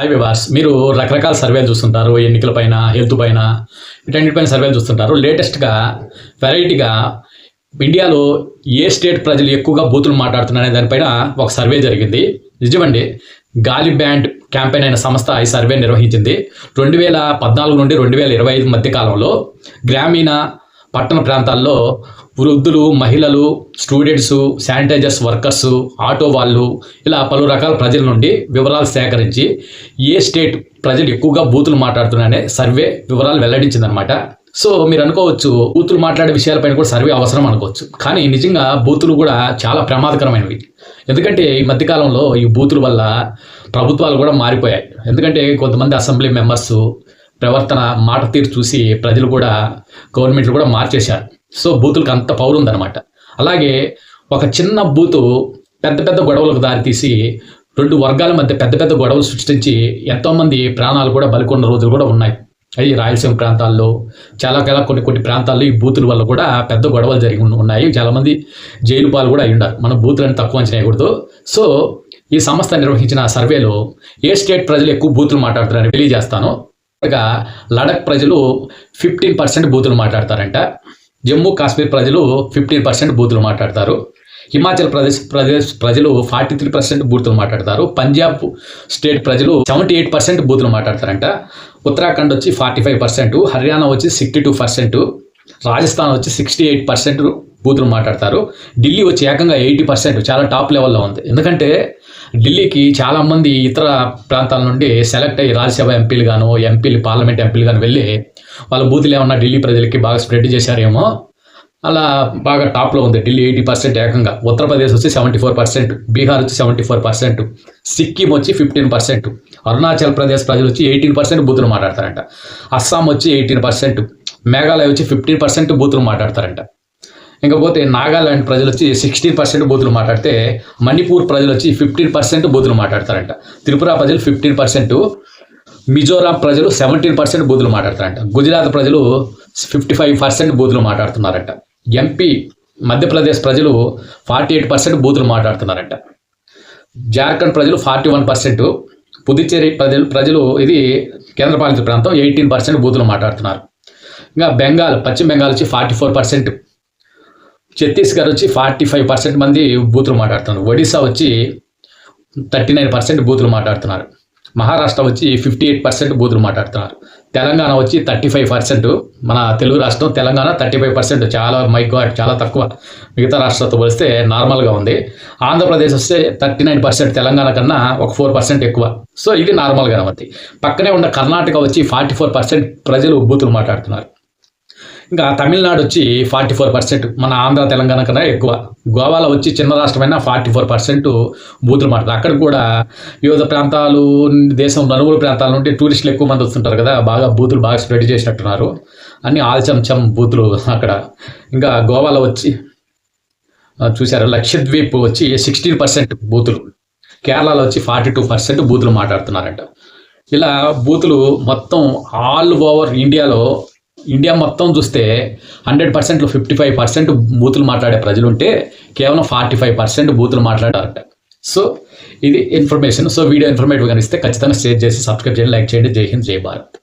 High వివార్స్ మీరు రకరకాల సర్వేలు చూస్తుంటారు ఎన్నికల పైన హెల్త్ పైన వీటన్నిటిపైన సర్వేలు చూస్తుంటారు. లేటెస్ట్గా వెరైటీగా ఇండియాలో ఏ స్టేట్ ప్రజలు ఎక్కువగా బూతులు మాట్లాడుతున్నారనే దానిపైన ఒక సర్వే జరిగింది. నిజమండి గాలి బ్యాండ్ క్యాంపెయిన్ అయిన సంస్థ ఈ సర్వే నిర్వహించింది. రెండు వేల పద్నాలుగు నుండి రెండు వేల ఇరవై ఐదు మధ్య కాలంలో గ్రామీణ పట్టణ ప్రాంతాల్లో వృద్ధులు మహిళలు స్టూడెంట్స్ శానిటైజర్స్ వర్కర్స్ ఆటో వాళ్ళు ఇలా పలు రకాల ప్రజల నుండి వివరాలు సేకరించి ఏ స్టేట్ ప్రజలు ఎక్కువగా బూతులు మాట్లాడుతున్నారనే సర్వే వివరాలు వెల్లడించిందనమాట సో మీరు అనుకోవచ్చు బూతులు మాట్లాడే విషయాలపైన కూడా సర్వే అవసరం అనుకోవచ్చు. కానీ నిజంగా బూతులు కూడా చాలా ప్రమాదకరమైనవి. ఎందుకంటే ఈ మధ్యకాలంలో ఈ బూతుల వల్ల ప్రభుత్వాలు కూడా మారిపోయాయి. ఎందుకంటే కొంతమంది అసెంబ్లీ మెంబర్స్ ప్రవర్తన మాట తీరు చూసి ప్రజలు కూడా గవర్నమెంట్లు కూడా మార్చేశారు. సో బూతులకు అంత పవర్ ఉందన్నమాట. అలాగే ఒక చిన్న బూతు పెద్ద పెద్ద గొడవలకు దారితీసి రెండు వర్గాల మధ్య పెద్ద పెద్ద గొడవలు సృష్టించి ఎంతోమంది ప్రాణాలు కూడా బలికొన్న రోజులు కూడా ఉన్నాయి. అవి రాయలసీమ ప్రాంతాల్లో చాలా చాలా కొన్ని కొన్ని ప్రాంతాల్లో ఈ బూతుల వల్ల కూడా పెద్ద గొడవలు జరిగి ఉన్నాయి. చాలామంది జైలు పాలు కూడా అయి ఉన్నారు మన బూతులను తక్కువ అంచనా సో ఈ సంస్థ నిర్వహించిన సర్వేలో ఏ స్టేట్ ప్రజలు ఎక్కువ బూతులు మాట్లాడుతున్నారని తెలియజేస్తాను. ఇక లడక్ ప్రజలు ఫిఫ్టీన్ పర్సెంట్ బూతులు మాట్లాడతారంట. జమ్మూ కాశ్మీర్ ప్రజలు ఫిఫ్టీన్ పర్సెంట్ బూతులు మాట్లాడతారు. హిమాచల్ ప్రదేశ్ ప్రదేశ్ ప్రజలు ఫార్టీ త్రీ పర్సెంట్ బూతులు మాట్లాడతారు. పంజాబ్ స్టేట్ ప్రజలు సెవెంటీ ఎయిట్ పర్సెంట్ బూతులు మాట్లాడతారంట. ఉత్తరాఖండ్ వచ్చి ఫార్టీ ఫైవ్ పర్సెంట్ హర్యానా వచ్చి సిక్స్టీ టూ పర్సెంట్ రాజస్థాన్ వచ్చి సిక్స్టీ ఎయిట్ పర్సెంట్ బూతులు మాట్లాడతారు. ఢిల్లీ వచ్చి ఏకంగా ఎయిటీ పర్సెంట్ చాలా టాప్ లెవెల్లో ఉంది. ఎందుకంటే ఢిల్లీకి చాలామంది ఇతర ప్రాంతాల నుండి సెలెక్ట్ అయ్యి రాజ్యసభ ఎంపీలు గాను ఎంపీలు పార్లమెంట్ ఎంపీలు గాను వెళ్ళి వాళ్ళ బూతులు ఏమన్నా ఢిల్లీ ప్రజలకి బాగా స్ప్రెడ్ చేశారేమో అలా బాగా టాప్లో ఉంది. ఢిల్లీ ఎయిటీ పర్సెంట్ ఏకంగా. ఉత్తరప్రదేశ్ వచ్చి సెవెంటీ ఫోర్ పర్సెంట్ బీహార్ వచ్చి సెవెంటీ ఫోర్ పర్సెంట్ సిక్కిం వచ్చి ఫిఫ్టీన్ పర్సెంట్ అరుణాచల్ ప్రదేశ్ ప్రజలు వచ్చి ఎయిటీన్ పర్సెంట్ బూతులు మాట్లాడతారంట. అస్సాం వచ్చి ఎయిటీన్ పర్సెంట్ మేఘాలయ వచ్చి ఫిఫ్టీన్ పర్సెంట్ బూతులు మాట్లాడతారంట. ఇంకపోతే నాగాలాండ్ ప్రజలు వచ్చి సిక్స్టీన్ పర్సెంట్ బూతులు మాట్లాడితే మణిపూర్ ప్రజలు వచ్చి ఫిఫ్టీన్ పర్సెంట్ బూతులు మాట్లాడతారంట. త్రిపుర ప్రజలు ఫిఫ్టీన్ పర్సెంట్ మిజోరాం ప్రజలు సెవెంటీన్ పర్సెంట్ బూతులు మాట్లాడతారంట. గుజరాత్ ప్రజలు ఫిఫ్టీ ఫైవ్ పర్సెంట్ బూతులు మాట్లాడుతున్నారంట. ఎంపీ మధ్యప్రదేశ్ ప్రజలు ఫార్టీ ఎయిట్ పర్సెంట్ బూతులు మాట్లాడుతున్నారంట. జార్ఖండ్ ప్రజలు ఫార్టీ వన్ పర్సెంట్ పుదుచ్చేరి ప్రజలు ప్రజలు ఇది కేంద్రపాలిత ప్రాంతం ఎయిటీన్ పర్సెంట్ బూతులు మాట్లాడుతున్నారు. ఇంకా బెంగాల్ పశ్చిమ బెంగాల్ వచ్చి ఫార్టీ ఫోర్ పర్సెంట్ ఛత్తీస్గఢ్ వచ్చి ఫార్టీ ఫైవ్ పర్సెంట్ మంది బూతులు మాట్లాడుతున్నారు. ఒడిశా వచ్చి థర్టీ నైన్ పర్సెంట్ బూతులు మాట్లాడుతున్నారు. మహారాష్ట్ర వచ్చి ఫిఫ్టీ ఎయిట్ పర్సెంట్ బూతులు మాట్లాడుతున్నారు. తెలంగాణ వచ్చి థర్టీ ఫైవ్ పర్సెంట్ మన తెలుగు రాష్ట్రం తెలంగాణ థర్టీ ఫైవ్ పర్సెంట్ చాలా మై గాడ్ చాలా తక్కువ. మిగతా రాష్ట్రాలతో పోలిస్తే నార్మల్గా ఉంది. ఆంధ్రప్రదేశ్ వస్తే థర్టీ నైన్ పర్సెంట్ తెలంగాణ కన్నా ఒక ఫోర్ పర్సెంట్ ఎక్కువ. సో ఇది నార్మల్గా ఉంది. పక్కనే ఉన్న కర్ణాటక వచ్చి ఫార్టీ ఫోర్ పర్సెంట్ ప్రజలు బూతులు మాట్లాడుతున్నారు. ఇంకా తమిళనాడు వచ్చి ఫార్టీ ఫోర్ పర్సెంట్ మన ఆంధ్ర తెలంగాణ కన్నా ఎక్కువ. గోవాలో వచ్చి చిన్న రాష్ట్రమైన ఫార్టీ ఫోర్ పర్సెంట్ బూతులు మాట్లాడతారు అక్కడ కూడా వివిధ ప్రాంతాలు దేశం నలుగురు ప్రాంతాల నుండి టూరిస్టులు ఎక్కువ మంది వస్తుంటారు కదా బాగా బూతులు బాగా స్ప్రెడ్ చేసినట్టున్నారు. అన్ని ఆల్చంచం బూతులు అక్కడ. ఇంకా గోవాలో వచ్చి చూశారు లక్షద్వీప్ వచ్చి సిక్స్టీన్ పర్సెంట్ బూతులు. కేరళలో వచ్చి ఫార్టీ టూ పర్సెంట్ బూతులు మాట్లాడుతున్నారంట. ఇలా బూతులు మొత్తం ఆల్ ఓవర్ ఇండియాలో ఇండియా మొత్తం చూస్తే హండ్రెడ్ పర్సెంట్లో ఫిఫ్టీ ఫైవ్ పర్సెంట్ బూతులు మాట్లాడే ప్రజలు ఉంటే కేవలం ఫార్టీ ఫైవ్ పర్సెంట్ బూతులు మాట్లాడారట సో ఇది ఇన్ఫర్మేషన్ సో వీడియో ఇన్ఫర్మేటివ్ కనిపిస్తే ఖచ్చితంగా షేర్ చేసి సబ్స్క్రైబ్ చేయండి లైక్ చేయండి. జై హింద్ జై భారత్.